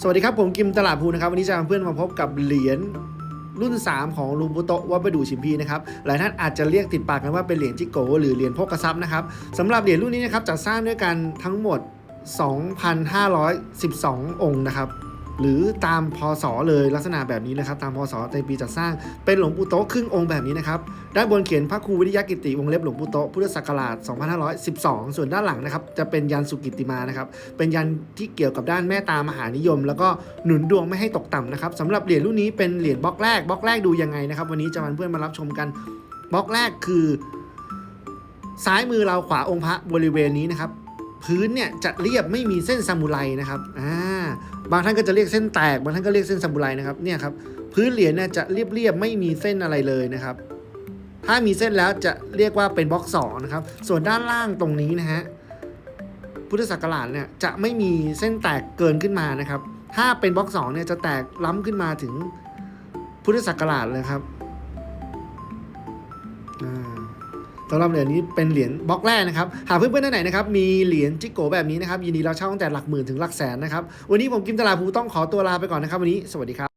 สวัสดีครับผมกิมตลาดภูนะครับวันนี้จะพาเพื่อนมาพบกับเหรียญรุ่น 3 ของลุงปุโตะวัดปดูชิมพีนะครับหลายท่านอาจจะเรียกติดปากกันว่าเป็นเหรียญจิโกหรือเหรียญพกกระซับนะครับสำหรับเหรียญรุ่นนี้นะครับจัดสร้างด้วยกันทั้งหมด 2,512 องค์นะครับ หรือตามพศเลยลักษณะแบบนี้นะครับ ตามพศในปีจัดสร้างเป็นหลวงปู่โตะครึ่งองค์แบบนี้นะครับด้านบนเขียนพระครูวิทยากิติวงเล็บหลวงปู่โตะพุทธศักราช 2512 ส่วนด้านหลังนะครับจะเป็นยันสุกิติมานะครับเป็นยันที่เกี่ยวกับด้านแม่ตามหานิยม แล้วก็หนุนดวงไม่ให้ตกต่ำนะครับสำหรับเหรียญรุ่นนี้เป็นเหรียญบล็อกแรกบล็อกแรกดูยังไงนะครับ วันนี้จะมาเพื่อนมารับชมกันบล็อกแรกคือ ซ้ายมือเราขวาองค์พระบริเวณนี้นะครับ พื้นเนี่ยจะเรียบไม่มีเส้นซามูไรนะครับอ่าบางท่านก็จะเรียกเส้นแตก บางท่านก็เรียกเส้นซามูไรนะครับเนี่ยครับพื้นเหรียญเนี่ยจะเรียบๆไม่มีเส้นอะไรเลยนะครับ ถ้ามีเส้นแล้วจะเรียกว่าเป็นบล็อกสองนะครับ ส่วนด้านล่างตรงนี้นะฮะพุทธศักราชเนี่ยจะไม่มีเส้นแตกเกินขึ้นมานะครับ ถ้าเป็นบล็อกสองเนี่ยจะแตกล้ำขึ้นมาถึงพุทธศักราชเลยครับอ่าำหรับเหรียญนี้เป็นเหรียญบล็อกแรกนะครับ หากเพื่อนๆท่านไหนนะครับมีเหรียญจิโกแบบนี้นะครับยินดีเราเช่าตั้งแต่หลักหมื่นถึงหลักแสนนะครับ วันนี้ผมกิมตลาภูต้องขอตัวลาไปก่อนนะครับวันนี้สวัสดีครับ